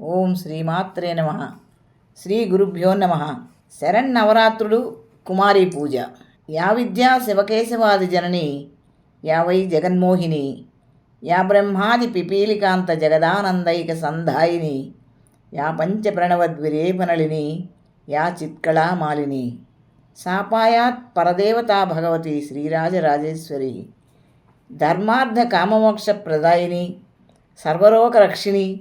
ఓం శ్రీమాత్రే నమ. శ్రీ గురుభ్యో నమ. శరన్నవరాత్రుడు కుమారి పూజ. యా విద్యా శివకేశవాది జనని యా వై జగన్మోహిని. యా బ్రహ్మాది పిపీలికాంత జగదానందైక సంధాయిని. యా పంచప్రణవద్విరేపనళిని యా చిత్కళా మాలిని సాపాయాత్ పరదేవతా భగవతి శ్రీరాజరాజేశ్వరి. ధర్మార్థ కామమోక్ష ప్రదాయిని సర్వలోకరక్షిణి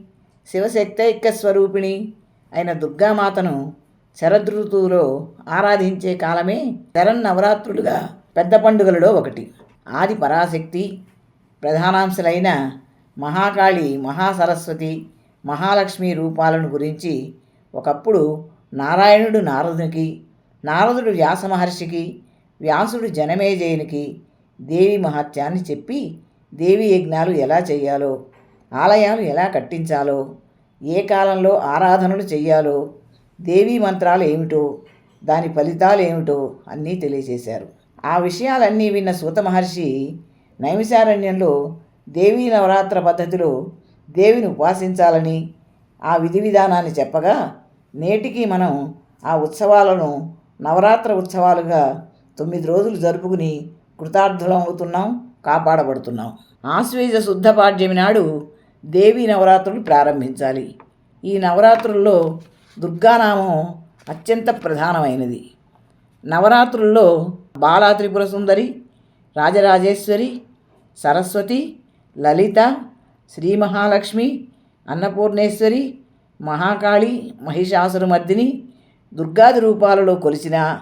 శివశక్తైక్య స్వరూపిణి అయిన దుర్గామాతను శరదృతువులో ఆరాధించే కాలమే శరన్నవరాత్రులుగా పెద్ద పండుగలలో ఒకటి. ఆది పరాశక్తి ప్రధానాంశులైన మహాకాళి మహాసరస్వతి మహాలక్ష్మి రూపాలను గురించి ఒకప్పుడు నారాయణుడు నారదునికి నారదుడు వ్యాస మహర్షికి వ్యాసుడు జనమేజయునికి దేవి మహత్యాన్ని చెప్పి దేవి యజ్ఞాలు ఎలా చేయాలో ఆలయాలు ఎలా కట్టించాలో ఏ కాలంలో ఆరాధనలు చెయ్యాలో దేవీ మంత్రాలు ఏమిటో దాని ఫలితాలు ఏమిటో అన్నీ తెలియజేశారు. ఆ విషయాలన్నీ విన్న సూత మహర్షి నైమిశారణ్యంలో దేవీ నవరాత్ర పద్ధతిలో దేవిని ఉపాసించాలని ఆ విధి విధానాన్ని చెప్పగా నేటికి మనం ఆ ఉత్సవాలను నవరాత్ర ఉత్సవాలుగా తొమ్మిది రోజులు జరుపుకుని కృతార్థులం అవుతున్నాం కాపాడబడుతున్నాం. ఆశ్వేజ శుద్ధ పాడ్యమి నాడు దేవీ నవరాత్రులు ప్రారంభించాలి. ఈ నవరాత్రుల్లో దుర్గానామం అత్యంత ప్రధానమైనది. నవరాత్రుల్లో బాలా త్రిపుర సుందరి రాజరాజేశ్వరి సరస్వతి లలిత శ్రీ మహాలక్ష్మి అన్నపూర్ణేశ్వరి మహాకాళి మహిషాసురమర్దిని దుర్గాది రూపాలలో కొలిసిన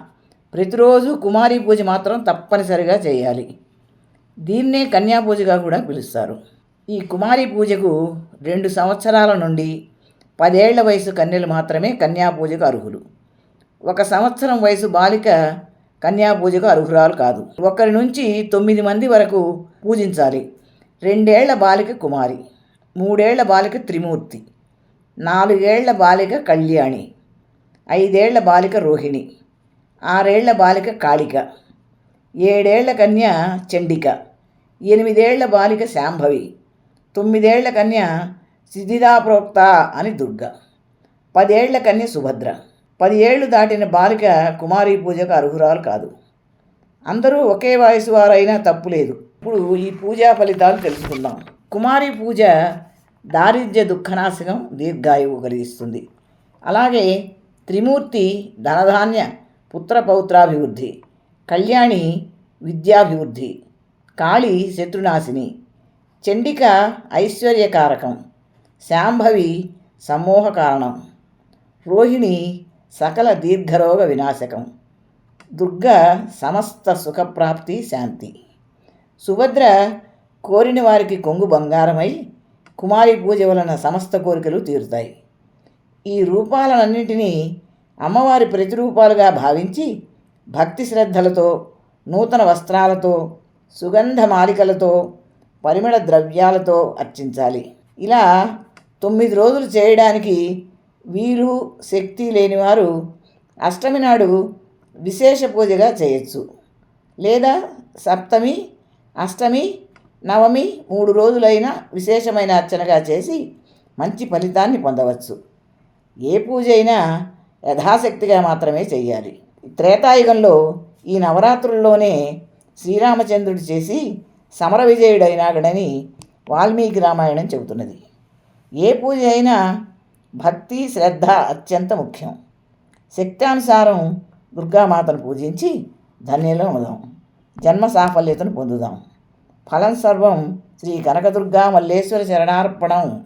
ప్రతిరోజు కుమారి పూజ మాత్రం తప్పనిసరిగా చేయాలి. దీన్నే కన్యా పూజగా కూడా పిలుస్తారు. ఈ కుమారి పూజకు రెండు సంవత్సరాల నుండి పదేళ్ళ వయసు కన్యలు మాత్రమే కన్యా పూజకు అర్హులు. ఒక సంవత్సరం వయసు బాలిక కన్యా పూజకు అర్హురాలు కాదు. ఒకరి నుంచి తొమ్మిది మంది వరకు పూజించాలి. రెండేళ్ళ బాలిక కుమారి మూడేళ్ళ బాలిక త్రిమూర్తి నాలుగేళ్ళ బాలిక కళ్యాణి ఐదేళ్ళ బాలిక రోహిణి ఆరేళ్ళ బాలిక కాళిక ఏడేళ్ళ కన్య చండిక ఎనిమిదేళ్ళ బాలిక శాంభవి తొమ్మిదేళ్ళ కన్య సిద్ధిదాప్రోక్త అని దుర్గ. పదేళ్ళ కన్య సుభద్ర. పది ఏళ్ళు దాటిన బాలిక కుమారి పూజకు అర్హురాలు కాదు. అందరూ ఒకే వయసు వారైనా తప్పులేదు ఇప్పుడు ఈ పూజా ఫలితాలు తెలుసుకుందాం. కుమారి పూజ దారిద్ర్య దుఃఖనాశకం దీర్ఘాయువు కలిగిస్తుంది. అలాగే త్రిమూర్తి ధనధాన్య పుత్ర పౌత్రాభివృద్ధి కళ్యాణి విద్యాభివృద్ధి కాళి శత్రునాశిని చండిక ఐశ్వర్యకారకం. శాంభవి సమూహ కారణం రోహిణి సకల దీర్ఘరోగ వినాశకం. దుర్గ సమస్త సుఖప్రాప్తి శాంతి. సుభద్ర కోరిన వారికి కొంగు బంగారమై కుమారి పూజ వలన సమస్త కోరికలు తీరుతాయి. ఈ రూపాలన్నింటినీ అమ్మవారి ప్రతిరూపాలుగా భావించి భక్తి శ్రద్ధలతో నూతన వస్త్రాలతో సుగంధ మాలికలతో పరిమళ ద్రవ్యాలతో అర్చించాలి. ఇలా తొమ్మిది రోజులు చేయడానికి వీరు శక్తి లేనివారు అష్టమి నాడు విశేష పూజగా చేయొచ్చు. లేదా సప్తమి అష్టమి నవమి మూడు రోజులైన విశేషమైన అర్చనగా చేసి మంచి ఫలితాన్ని పొందవచ్చు. ఏ పూజ అయినా యథాశక్తిగా మాత్రమే చేయాలి. త్రేతాయుగంలో ఈ నవరాత్రుల్లోనే శ్రీరామచంద్రుడు చేసి సమర విజయుడైనాడని వాల్మీకి రామాయణం చెబుతున్నది. ఏ పూజ అయినా భక్తి శ్రద్ధ అత్యంత ముఖ్యం. శక్తానుసారం దుర్గామాతను పూజించి ధన్యలో అవుదాం జన్మ సాఫల్యతను పొందుదాం. ఫలం సర్వం శ్రీ కనకదుర్గా మల్లేశ్వర శరణార్పణం.